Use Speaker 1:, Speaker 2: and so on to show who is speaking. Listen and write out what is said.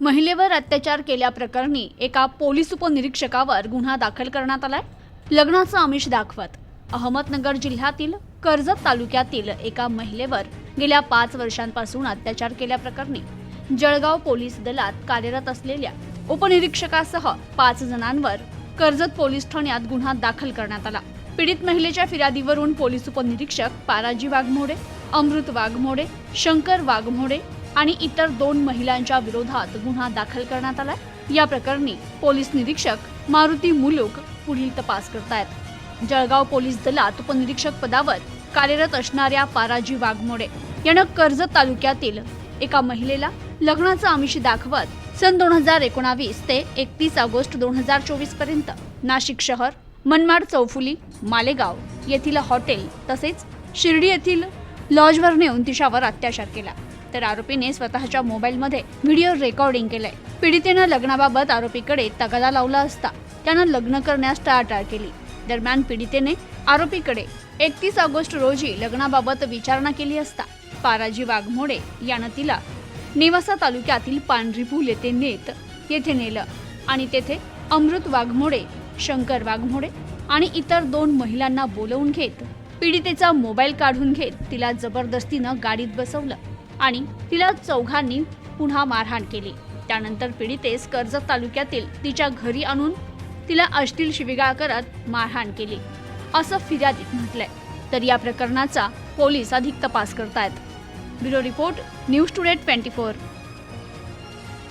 Speaker 1: महिलेवर अत्याचार केल्याप्रकरणी एका पोलीस उपनिरीक्षकावर गुन्हा दाखल करण्यात आलाय. लग्नाचं आमिष दाखवत अहमदनगर जिल्ह्यातील कर्जत तालुक्यातील एका महिलेवर गेल्या पाच वर्षांपासून अत्याचार केल्याप्रकरणी जळगाव पोलीस दलात कार्यरत असलेल्या उपनिरीक्षकासह पाच जणांवर कर्जत पोलीस ठाण्यात गुन्हा दाखल करण्यात आला. पीडित महिलेच्या फिर्यादीवरून पोलीस उपनिरीक्षक पाराजी वाघमोडे अमृत वाघमोडे शंकर वाघमोडे आणि इतर दोन महिलांच्या विरोधात गुन्हा दाखल करण्यात आला या प्रकरणी पोलीस निरीक्षक मारुती मुलुक पुढील तपास करतायत. जळगाव पोलीस दलात उपनिरीक्षक पदावर कार्यरत असणाऱ्या पाराजी वाघमोडे यानं कर्जत तालुक्यातील एका महिलेला लग्नाचं आमिष दाखवत सन दोन हजार एकोणावीस ते एकतीस ऑगस्ट दोन हजार चोवीसपर्यंत नाशिक शहर मनमाड चौफुली मालेगाव येथील हॉटेल तसेच शिर्डी येथील लॉजवर नेऊन तिच्यावर अत्याचार केला. तर आरोपीने स्वतःच्या मोबाईलमध्ये व्हिडिओ रेकॉर्डिंग केलंय. पीडितेनं लग्नाबाबत आरोपीकडे तगादा लावला असता त्यानं लग्न करण्यास टाळाटाळ केली. दरम्यान पीडितेने आरोपीकडे एकतीस ऑगस्ट रोजी लग्नाबाबत विचारणा केली असता पाराजी वाघमोडे यानं तिला नेवासा तालुक्यातील पांढरी पूल येथे नेत येथे नेलं आणि तेथे अमृत वाघमोडे शंकर वाघमोडे आणि इतर दोन महिलांना बोलवून घेत पीडितेचा मोबाईल काढून घेत तिला जबरदस्तीनं गाडीत बसवलं. आणि तिला चौघांनी पुन्हा मारहाण केली. त्यानंतर पीडितेस कर्जत तालुक्यातील तिच्या घरी आणून तिला अश्लील शिविगाळ करत मारहाण केली. असं फिर्यादीत म्हटलंय. तर या प्रकरणाचा पोलीस अधिक तपास करतायत. Bureau report news today twenty four.